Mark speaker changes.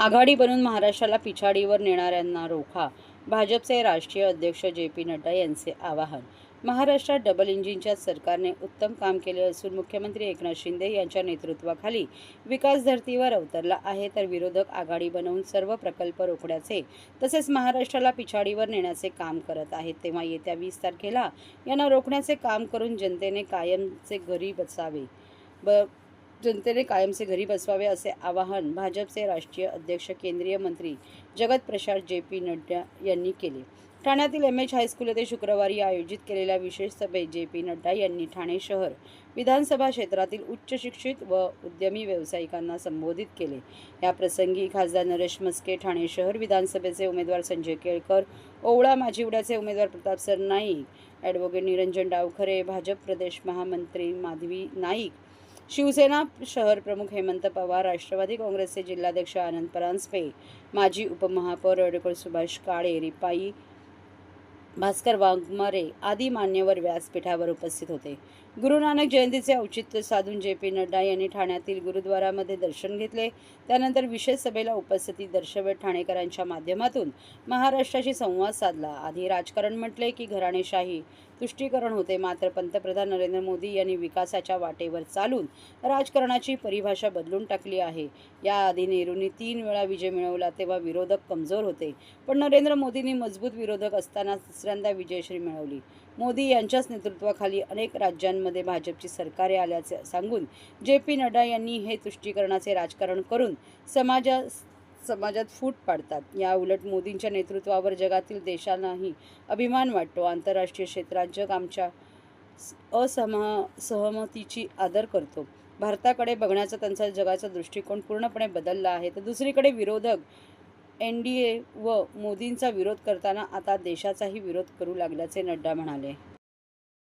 Speaker 1: आघाडी बनून महाराष्ट्राला पिछाडीवर नेणाऱ्यांना रोखा. भाजपचे राष्ट्रीय अध्यक्ष जे पी नड्डा यांचे आवाहन. महाराष्ट्रात डबल इंजिनच्या सरकारने उत्तम काम केले असून मुख्यमंत्री एकनाथ शिंदे यांच्या नेतृत्वाखाली विकास धर्तीवर अवतरला आहे तर विरोधक आघाडी बनवून सर्व प्रकल्प रोखण्याचे तसेच महाराष्ट्राला पिछाडीवर नेण्याचे काम करत आहेत. तेव्हा येत्या वीस तारखेला यांना रोखण्याचे काम करून जनतेने कायमचे घरी बसावे. ब जनतेने कायमचे घरी बसवावे असे आवाहन भाजपचे राष्ट्रीय अध्यक्ष केंद्रीय मंत्री जगत प्रसाद जे पी नड्डा यांनी केले. ठाण्यातील एम एच हायस्कूल येथे शुक्रवारी आयोजित केलेल्या विशेष सभेत जे पी नड्डा यांनी ठाणे शहर विधानसभा क्षेत्रातील उच्च शिक्षित व उद्यमी व्यावसायिकांना संबोधित केले. या प्रसंगी खासदार नरेश मस्के ठाणे शहर विधानसभेचे उमेदवार संजय केळकर ओवळा माजिवड्याचे उमेदवार प्रताप सर नाईक ॲडव्होकेट निरंजन डावखरे भाजप प्रदेश महामंत्री माधवी नाईक शिवसेना शहर प्रमुख हेमंत पवार राष्ट्रवादी काँग्रेसचे जिल्हाध्यक्ष आनंद परांजपे माजी उपमहापौर अडकोळ सुभाष काळे रिपाई भास्कर वाघमारे आदी मान्यवर व्यासपीठावर उपस्थित होते. गुरुनानक जयंतीचे औचित्य साधून जे पी नड्डा यांनी ठाण्यातील गुरुद्वारामध्ये दर्शन घेतले त्यानंतर विशेष सभेला उपस्थिती दर्शवत ठाणेकरांच्या माध्यमातून महाराष्ट्राशी संवाद साधला. आधी राजकारण म्हटले की घराणेशाही तुष्टीकरण होते. मात्र पंतप्रधान नरेंद्र मोदी यांनी विकासाच्या वाटेवर चालून राजकारणाची परिभाषा बदलून टाकली आहे. याआधी नेहरूंनी तीन वेळा विजय मिळवला तेव्हा विरोधक कमजोर होते. पण नरेंद्र मोदींनी मजबूत विरोधक असताना तिसऱ्यांदा विजयश्री मिळवली. मोदी यांच्याच नेतृत्वाखाली अनेक राज्यांमध्ये भाजपची सरकारे आल्याचे सांगून जे पी नड्डा यांनी हे तुष्टीकरणाचे राजकारण करून समाजा समाजात फूट पाडतात. या उलट मोदींच्या नेतृत्वावर जगातील देशांनाही अभिमान वाटतो. आंतरराष्ट्रीय क्षेत्रात जग आमच्या असमा सहमतीची आदर करतो. भारताकडे बघण्याचा त्यांचा जगाचा दृष्टिकोन पूर्णपणे बदलला आहे. तर दुसरीकडे विरोधक एन डी ए व मोदींचा विरोध करताना आता देशाचाही विरोध करू लागल्याचे नड्डा म्हणाले.